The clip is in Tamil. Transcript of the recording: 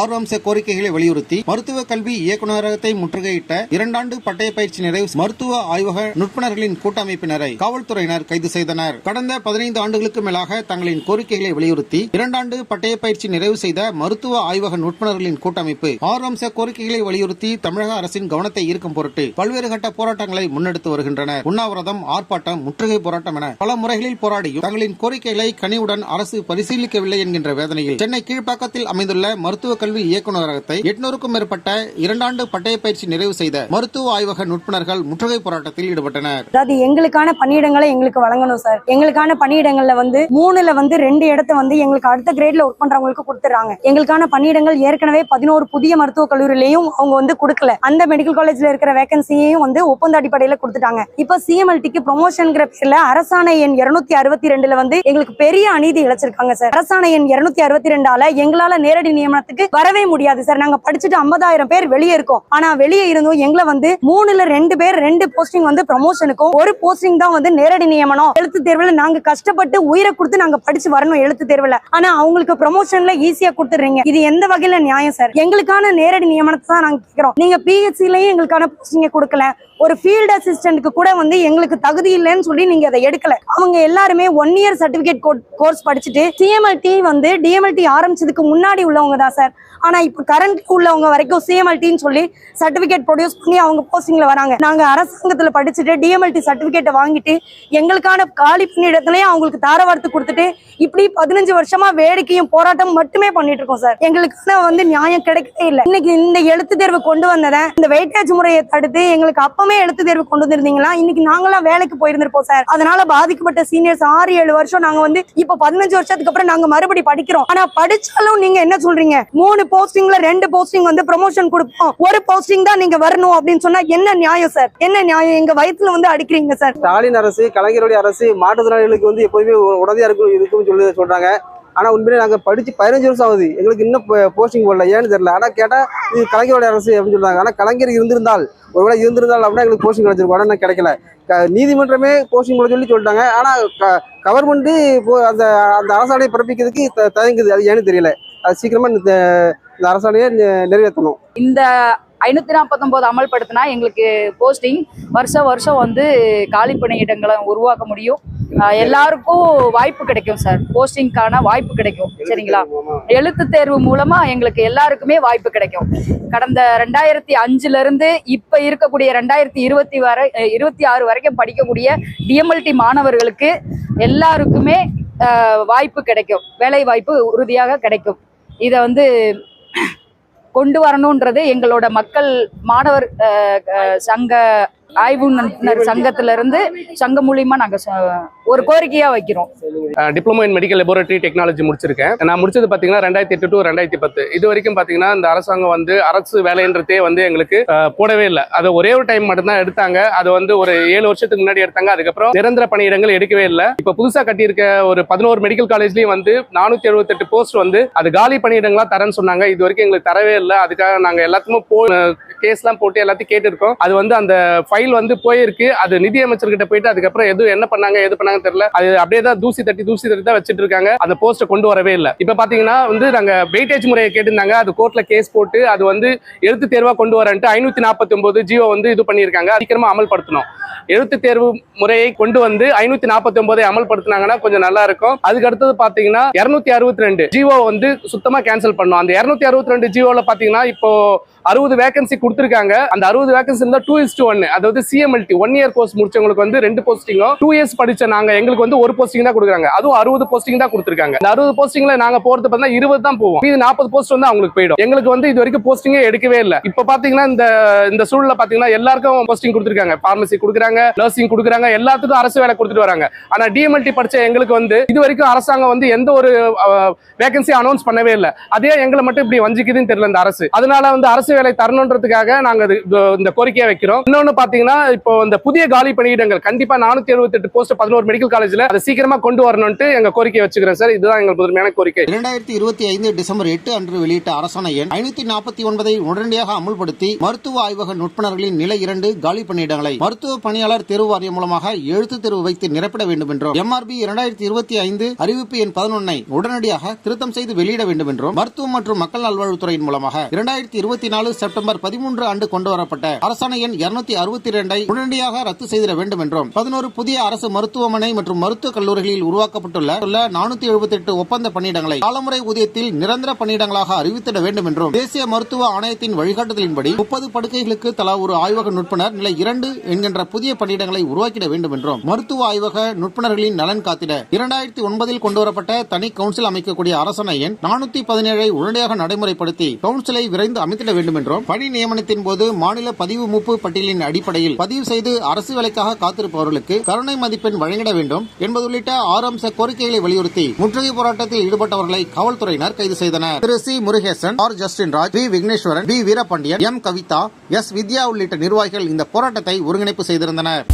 ஆறு அம்ச கோரிக்கைகளை வலியுறுத்தி மருத்துவ கல்வி இயக்குநரகத்தை முற்றுகையிட்ட இரண்டாண்டு பட்டய பயிற்சி நிறைவு மருத்துவ ஆய்வக நுட்பணர்களின் கூட்டமைப்பினரை காவல்துறையினர் கைது செய்தனர். கடந்த பதினைந்து ஆண்டுகளுக்கு மேலாக தங்களின் கோரிக்கைகளை வலியுறுத்தி இரண்டாண்டு பட்டய பயிற்சி நிறைவு செய்த மருத்துவ ஆய்வக நுட்பணர்களின் கூட்டமைப்பு ஆறு அம்ச கோரிக்கைகளை வலியுறுத்தி தமிழக அரசின் கவனத்தை ஈர்க்கும் பொருட்டு பல்வேறு கட்ட போராட்டங்களை முன்னெடுத்து வருகின்றனர். உண்ணாவிரதம் ஆர்ப்பாட்டம் முற்றுகை போராட்டம் என பல முறைகளில் போராடியும் தங்களின் கோரிக்கைகளை கனிவுடன் அரசு பரிசீலிக்கவில்லை என்கின்ற வேதனையில் சென்னை கீழ்ப்பாக்கத்தில் அமைந்துள்ள மருத்துவ கல்வி இயக்குநரகத்தை எட்நூறுக்கும் மேற்பட்ட இரண்டாண்டு பட்டய பயிற்சி நிறைவு செய்த மருத்துவ ஆய்வக நுட்பணர்கள் முற்றுகை போராட்டத்தில் ஈடுபட்டனர். அதாவது எங்களுக்கான பணியிடங்களை எங்களுக்கு வழங்கணும் சார். எங்களுக்கான பணியிடங்கள்ல வந்து மூணுல வந்து ரெண்டு இடத்த வந்து எங்களுக்கு அடுத்த கிரேட்ல ஒர்க் பண்றவங்களுக்கு கொடுத்துறாங்க எங்களுக்கான பணியிடங்கள் ஏற்கனவே பதினோரு புதிய மருத்துவக் கல்லூரியிலையும் அவங்க வந்து கொடுக்கல. அந்த மெடிக்கல் காலேஜ்ல இருக்கிற வேகன்சியையும் வந்து ஒப்பந்த அடிப்படையில கொடுத்துட்டாங்க. இப்ப சிஎம்எல்டிக்கு ப்ரொமோஷன்ங்கிற பேர்ல அரசாணை எண் இருநூத்தி அறுபத்தி ரெண்டுல வந்து எங்களுக்கு பெரிய அநீதி இழைச்சிருக்காங்க சார். அரசாணை எண் இருநூத்தி அறுபத்தி ரெண்டால எங்களால நேரடி நியமனத்துக்கு வரவே முடியாது சார். நாங்க படிச்சுட்டு ஐம்பதாயிரம் பேர் வெளியே இருக்கோம். ஆனா வெளியே இருந்தும் எங்களை வந்து மூணுல ரெண்டு பேர் ரெண்டு போஸ்டிங் வந்து ப்ரமோஷனுக்கும் ஒரு போஸ்டிங் தான் வந்து நேரடி நியமனம். எழுத்து தேர்வுல நாங்க கஷ்டப்பட்டு உயிரை கொடுத்து நாங்க படிச்சு வரணும் எழுத்து தேர்வுல. ஆனா அவங்களுக்கு ப்ரமோஷன்ல ஈஸியா கொடுத்துறீங்க இது எந்த வகையில நியாயம் சார்? எங்களுக்கான நேரடி நியமனத்தை தான் நாங்க கேட்கிறோம் நீங்க பிஹெச்சிலையும் எங்களுக்கான போஸ்டிங்க கொடுக்கல. ஒரு ஃபீல்டு அசிஸ்டன்ட்க்கு கூட வந்து எங்களுக்கு தகுதி இல்லைன்னு சொல்லி நீங்க அதை எடுக்கல. அவங்க எல்லாருமே ஒன் இயர் சர்டிபிகேட் கோர்ஸ் படிச்சுட்டு சிஎம்எல்டி வந்து டிஎம்எல்டி ஆரம்பிச்சதுக்கு முன்னாடி உள்ளவங்க தான் சார். ஆனா இப்போ கரண்ட் உள்ளவங்க வரைக்கும் சிஎம்எல்டின்னு சொல்லி சர்டிபிகேட் ப்ரொடியூஸ் பண்ணி அவங்க போஸ்டிங்ல வராங்க. நாங்க அரசாங்கத்துல படிச்சுட்டு டிஎம்எல்டி சர்டிபிகேட்டை வாங்கிட்டு எங்களுக்கான காலி பணியிடத்துலயும் அவங்களுக்கு தாரவார்த்து கொடுத்துட்டு இப்படி பதினஞ்சு வருஷமா வேடிக்கையும் போராட்டம் மட்டுமே பண்ணிட்டு இருக்கோம் சார். எங்களுக்கு வந்து நியாயம் கிடைக்கவே இல்லை. இன்னைக்கு இந்த எழுத்து தேர்வு கொண்டு வந்ததை இந்த வெயிட்டேஜ் முறையை தடுத்து எங்களுக்கு எல்லாமே எழுத்து தேர்வு கொண்டு வந்திருந்தீங்களா? இன்னைக்கு நாங்களாம் வேலைக்கு போயிருந்திருப்போம் சார். அதனால பாதிக்கப்பட்ட சீனியர்ஸ் ஆறு ஏழு வருஷம் நாங்க வந்து இப்ப பதினஞ்சு வருஷத்துக்கு அப்புறம் நாங்க மறுபடி படிக்கிறோம். ஆனா படிச்சாலும் நீங்க என்ன சொல்றீங்க? மூணு போஸ்டிங்ல ரெண்டு போஸ்டிங் வந்து ப்ரமோஷன் கொடுப்போம். ஒரு போஸ்டிங் தான் நீங்க வரணும் அப்படின்னு சொன்னா என்ன நியாயம் சார்? என்ன நியாயம்? எங்க வயிற்றுல வந்து அடிக்கிறீங்க சார். ஸ்டாலின் அரசு கலைஞருடைய அரசு மாற்றுத்திறனாளிகளுக்கு வந்து எப்போதுமே உடனடியா இருக்கும் இருக்கும்னு சொல்லி சொல்றாங்க. ஆனால் உண்மையிலே நாங்கள் படித்து பதினஞ்சு வருஷம் ஆகுது. எங்களுக்கு இன்னும் போஸ்டிங் போடல. ஏன்னு தெரியல. ஆனால் கேட்டால் இது கலைஞரோட அரசு அப்படின்னு சொல்கிறாங்க ஆனால் கலைஞர் இருந்திருந்தால் ஒருவேளை இருந்திருந்தால் அப்படின்னா எங்களுக்கு போஸ்டிங் கிடச்சிருக்கோம். ஆனால் கிடைக்கல. க- நீதிமன்றமே போஸ்டிங் போட சொல்லி சொல்லிட்டாங்க. ஆனால் க கவர்மெண்ட்டு இப்போ அந்த அந்த அரசாணையை பிறப்பிக்கிறதுக்கு த- தயங்குது. அது ஏன்னு தெரியல. அது சீக்கிரமாக இந்த இந்த அரசாணையை நெ- நிறைவேற்றணும். இந்த ஐநூத்தி நாற்பத்தொன்பது அமல்படுத்தினா எங்களுக்கு போஸ்டிங் வருஷம் வருஷம் வந்து காலி பணியிடங்களை உருவாக்க முடியும். எல்லாருக்கும் வாய்ப்பு கிடைக்கும் சார் போஸ்டிங்க்கான வாய்ப்பு கிடைக்கும் சரிங்களா? எழுத்து தேர்வு மூலமா எங்களுக்கு எல்லாருக்குமே வாய்ப்பு கிடைக்கும். கடந்த ரெண்டாயிரத்தி அஞ்சுல இருந்து இப்ப இருக்கக்கூடிய ரெண்டாயிரத்தி இருபத்தி வரை இருபத்தி ஆறு வரைக்கும் படிக்கக்கூடிய டிஎம்எல்டி மாணவர்களுக்கு எல்லாருக்குமே வாய்ப்பு கிடைக்கும். வேலை வாய்ப்பு உறுதியாக கிடைக்கும். இதை வந்து கொண்டு வரணுன்றது எங்களோட மக்கள் மாணவர் சங்க ஆய்வு சங்கத்துல இருந்து சங்கம் மூலியமா நாங்க ஒரு கோரிக்கையா வைக்கிறோம். Diploma in medical laboratory technology முடிச்சிருக்கேன். நான் முடிச்சது பார்த்தீங்கன்னா ரெண்டாயிரத்தி எட்டு டு ரெண்டாயிரத்தி பத்து. இது வரைக்கும் பார்த்தீங்கன்னா இந்த அரசாங்கம் வந்து அரசு வேலைன்றதே வந்து எங்களுக்கு போடவே இல்லை. அது ஒரே ஒரு டைம் மட்டும்தான் எடுத்தாங்க. அது வந்து ஒரு ஏழு வருஷத்துக்கு முன்னாடி எடுத்தாங்க. அதுக்கப்புறம் நிரந்தர பணியிடங்கள் எடுக்கவே இல்லை. இப்போ புதுசாக கட்டியிருக்க ஒரு பதினோரு மெடிக்கல் காலேஜ்லயும் வந்து நானூத்தி எழுபத்தெட்டு போஸ்ட் வந்து அது காலி பணியிடங்களா தரேன்னு சொன்னாங்க. இது வரைக்கும் எங்களுக்கு தரவே இல்லை. அதுக்காக நாங்கள் எல்லாத்துக்கும் போ கேஸ்லாம் போட்டு எல்லாத்தையும் கேட்டிருக்கோம். அது வந்து அந்த ஃபைல் வந்து போயிருக்கு. அது நிதி அமைச்சர்கிட்ட போயிட்டு அதுக்கப்புறம் எதுவும் என்ன பண்ணாங்க எது பண்ணாங்க தெரியல. அது அப்படியே தான் தூசி தட்டி தூசி தட்டி தான் வச்சுட்டு இருக்காங்க. அந்த போஸ்ட்டை கொண்டு வரவே இல்லை. இப்போ பார்த்தீங்கன்னா வந்து நாங்கள் வெயிட்டேஜ் முறையை கேட்டிருந்தாங்க. அது கோர்ட்டில் கேஸ் போட்டு அது வந்து எழுத்து தேர்வாக கொண்டு வரேன்ட்டு ஐநூற்றி நாற்பத்தி ஒம்பது ஜியோ வந்து இது பண்ணியிருக்காங்க. சீக்கிரமாக அமல்படுத்தணும். எழுத்து தேர்வு முறையை கொண்டு வந்து ஐநூத்தி நாற்பத்தி ஒன்பதை அமல்படுத்தினாங்கன்னா கொஞ்சம் நல்லா இருக்கும். அதுக்கு அடுத்தது பாத்தீங்கன்னா இருநூத்தி அறுபத்தி ரெண்டு ஜியோ வந்து சுத்தமா கேன்சல் பண்ணோம் அந்த இருநூத்தி அறுபத்தி ரெண்டு ஜியோவில் பாத்தீங்கன்னா இப்போ அறுபது வேகன்சி கொடுத்துருக்காங்க. அந்த அறுபது வேகன்சி இருந்தால் டூ இஸ் டூ ஒன் அதாவது சிஎம்எல்டி ஒன் இயர் கோர்ஸ் முடிச்சவங்களுக்கு வந்து ரெண்டு போஸ்டிங்கும் டூ இயர்ஸ் படிச்ச நாங்க எங்களுக்கு வந்து ஒரு போஸ்டிங் தான் கொடுக்குறாங்க. அதுவும் அறுபது போஸ்டிங் தான் கொடுத்துருக்காங்க. இந்த அறுபது போஸ்டிங்ல நாங்க போறது பார்த்தீங்கன்னா இருபது தான் போவோம். இது நாற்பது போஸ்ட் வந்து அவங்களுக்கு போயிடும். எங்களுக்கு வந்து இது வரைக்கும் போஸ்டிங்கே எடுக்கவே இல்லை. இப்போ பாத்தீங்கன்னா இந்த இந்த சூழல்ல பாத்தீங்கன்னா எல்லாருக்கும் போஸ்டிங் கொடுத்துருக்காங்க. பார்மசி கொடுக்குறாங்க நர்சிங் கொடுக்குறாங்க எல்லாத்துக்கும் அரசு வேலை கொடுத்துட்டு வராங்க. ஆனா டிஎம்எல்டி படிச்ச எங்களுக்கு வந்து இது வரைக்கும் அரசாங்கம் வந்து எந்த ஒரு வேகன்சி அனௌன்ஸ் பண்ணவே இல்லை. அதே எங்களை மட்டும் இப்படி வஞ்சிக்குதுன்னு தெரியல இந்த அரசு. அதனால வந்து அரசு அரசு வேலை தரணுன்றதுக்காக நாங்க இந்த கோரிக்கையை வைக்கிறோம். இன்னொன்னு பாத்தீங்கன்னா இப்போ இந்த புதிய காலி பணியிடங்கள் கண்டிப்பா நானூத்தி எழுபத்தி எட்டு போஸ்ட் பதினோரு மெடிக்கல் காலேஜ்ல அதை சீக்கிரமா கொண்டு வரணும்ட்டு எங்க கோரிக்கை வச்சுக்கிறேன் சார். இதுதான் எங்கள் முதன்மையான கோரிக்கை. இரண்டாயிரத்தி இருபத்தி ஐந்து டிசம்பர் எட்டு அன்று வெளியிட்ட அரசாணை எண் ஐநூத்தி நாற்பத்தி ஒன்பதை உடனடியாக அமுல்படுத்தி மருத்துவ ஆய்வக நுட்பணர்களின் நிலை இரண்டு காலி பணியிடங்களை மருத்துவ பணியாளர் தேர்வு வாரியம் மூலமாக எழுத்து தேர்வு வைத்து நிரப்பிட வேண்டும் என்றும் எம்ஆர்பி இரண்டாயிரத்தி இருபத்தி ஐந்து அறிவிப்பு எண் பதினொன்னை உடனடியாக திருத்தம் செய்து வெளியிட வேண்டும் என்றும் மருத்துவம் மற்றும் மக்கள் நல்வாழ்வுத்துறையின் மூலமாக இரண்டாயிரத்தி இருபத்தி நாலு செப்டம்பர் பதிமூன்று ஆண்டு கொண்டு வரப்பட்ட அரசாணை எண் இருநூத்தி அறுபத்தி இரண்டை உடனடியாக ரத்து செய்திட வேண்டும் என்றும் பதினோரு புதிய அரசு மருத்துவமனை மற்றும் மருத்துவக் கல்லூரிகளில் உருவாக்கப்பட்டுள்ள நானூத்தி எழுபத்தி எட்டு ஒப்பந்த பணியிடங்களை காலமுறை ஊதியத்தில் நிரந்தர பணியிடங்களாக அறிவித்திட வேண்டும் என்றும் தேசிய மருத்துவ ஆணையத்தின் வழிகாட்டுதலின்படி முப்பது படுக்கைகளுக்கு தலா ஒரு ஆய்வக நுட்பனர் நிலை இரண்டு என்கின்ற புதிய பணியிடங்களை உருவாக்கிட வேண்டும் என்றும் மருத்துவ ஆய்வக நுட்பனர்களின் நலன் காத்திட இரண்டாயிரத்தி ஒன்பதில் கொண்டுவரப்பட்ட தனி கவுன்சில் அமைக்கக்கூடிய அரசாணை எண் நானூத்தி பதினேழை உடனடியாக நடைமுறைப்படுத்தி கவுன்சிலை விரைந்து அமைத்திட வேண்டும் என்றும் பணி நியமனத்தின் போது மாநில பதிவு மூப்பு பட்டியலின் அடிப்படையில் பதிவு செய்து அரசு வேலைக்காக காத்திருப்பவர்களுக்கு கருணை மதிப்பெண் வழங்கிட வேண்டும் என்பது உள்ளிட்ட ஆறு அம்ச கோரிக்கைகளை வலியுறுத்தி முற்றுகை போராட்டத்தில் ஈடுபட்டவர்களை காவல்துறையினர் கைது செய்தனர். திரு C Murugesan R Justin Raj P Vigneswaran P Veerapandian M Kavitha S Vidya உள்ளிட்ட நிர்வாகிகள் இந்த போராட்டத்தை ஒருங்கிணைப்பு செய்திருந்தனர்.